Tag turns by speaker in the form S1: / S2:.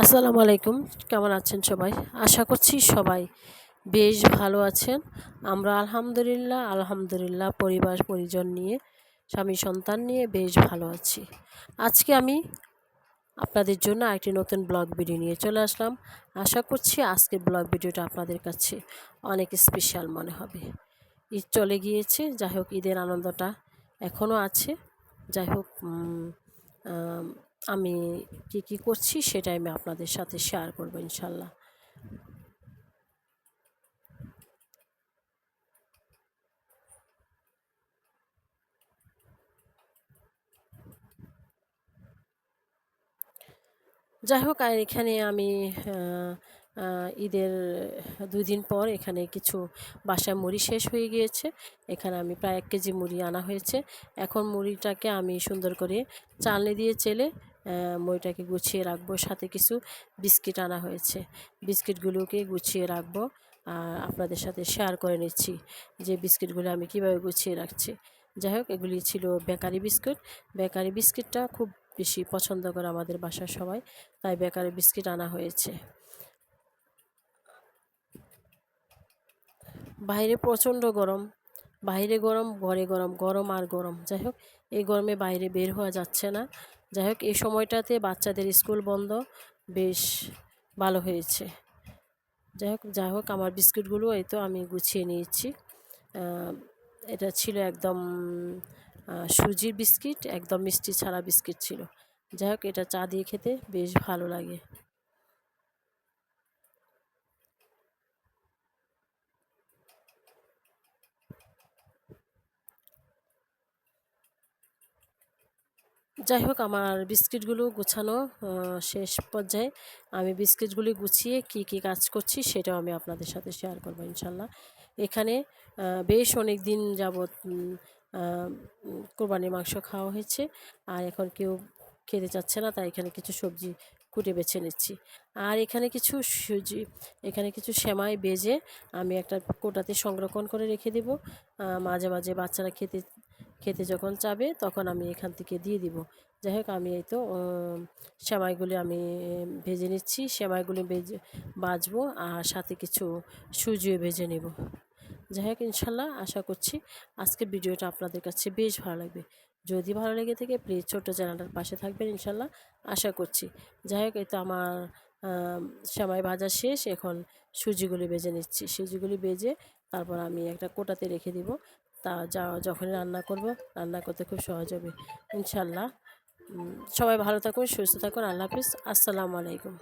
S1: আসসালামু আলাইকুম। কেমন আছেন সবাই? আশা করছি সবাই বেশ ভালো আছেন। আমরা আলহামদুলিল্লাহ আলহামদুলিল্লাহ পরিবার, পরিজন নিয়ে, স্বামী, সন্তান নিয়ে বেশ ভালো আছি। আজকে আমি আপনাদের জন্য একটি নতুন ব্লগ ভিডিও নিয়ে চলে আসলাম। আশা করছি আজকের ব্লগ ভিডিওটা আপনাদের কাছে অনেক স্পেশাল মনে হবে। ঈদ চলে গিয়েছে, যাই হোক ঈদের আনন্দটা এখনও আছে। যাই হোক আমি কি কি করছি সেটাই আমি আপনাদের সাথে শেয়ার করব ইনশাল্লাহ। যাই হোক, আর এখানে আমি ঈদের দুই দিন পর এখানে কিছু বাসায় মুড়ি শেষ হয়ে গিয়েছে। এখানে আমি প্রায় এক কেজি মুড়ি আনা হয়েছে। এখন মুড়িটাকে আমি সুন্দর করে চালনি দিয়ে চেলে মুড়িটাকে গুছিয়ে রাখব। সাথে কিছু বিস্কিট আনা হয়েছে। বিস্কিটগুলোকে গুছিয়ে রাখব। আর আপনাদের সাথে শেয়ার করে নিচ্ছি যে বিস্কিটগুলো আমি কীভাবে গুছিয়ে রাখছি। যাই হোক, এগুলি ছিল বেকারি বিস্কুট। বেকারি বিস্কিটটা খুব বেশি পছন্দ করে আমাদের বাসার সবাই। তাই বেকারি বিস্কিট আনা হয়েছে। বাইরে প্রচণ্ড গরম। বাইরে গরম, ঘরে গরম গরম আর গরম। যাই হোক এই গরমে বাইরে বের হওয়া যাচ্ছে না। যাই হোক এই সময়টাতে বাচ্চাদের স্কুল বন্ধ। বেশ ভালো হয়েছে। যাই হোক যাই হোক আমার বিস্কুটগুলো এই তো আমি গুছিয়ে নিয়েছি। এটা ছিল একদম সুজির বিস্কিট, একদম মিষ্টি ছাড়া বিস্কিট ছিল। যাই হোক এটা চা দিয়ে খেতে বেশ ভালো লাগে। যাই হোক আমার বিস্কিটগুলো গুছানো শেষ পর্যায়ে আমি বিস্কিটগুলি গুছিয়ে কি কি কাজ করছি সেটাও আমি আপনাদের সাথে শেয়ার করব ইনশাল্লাহ। এখানে বেশ অনেক দিন যাবৎ কোরবানির মাংস খাওয়া হয়েছে, আর এখন কেউ খেতে চাচ্ছে না, তাই এখানে কিছু সবজি কুটে বেছে নিচ্ছি। আর এখানে কিছু সুজি, এখানে কিছু সেমাই বেজে আমি একটা কোটাতে সংরক্ষণ করে রেখে দেব। মাঝে মাঝে বাচ্চারা খেতে খেতে যখন চাবে তখন আমি এখান থেকে দিয়ে দিব। যাই হোক আমি এই তো সেমাইগুলি আমি ভেজে নিচ্ছি। সেমাইগুলি ভেজে বাজবো আর সাথে কিছু সুজিও ভেজে নেব। যাই হোক ইনশাল্লাহ আশা করছি আজকের ভিডিওটা আপনাদের কাছে বেশ ভালো লাগবে। যদি ভালো লেগে থাকে প্লিজ ছোট্ট চ্যানেলটার পাশে থাকবেন ইনশাল্লাহ, আশা করছি। যাই হোক এই তো আমার সেমাই ভাজা শেষ। এখন সুজিগুলি বেজে নিচ্ছি। সুজিগুলি বেজে তারপর আমি একটা কোটাতে রেখে দিব। তা যা যখন রান্না করব, রান্না করতে খুব সহজ হবে। ইনশাল্লাহ। সবাই ভালো থাকুন, সুস্থ থাকুন। আল্লাহ হাফিজ। আসসালামু আলাইকুম।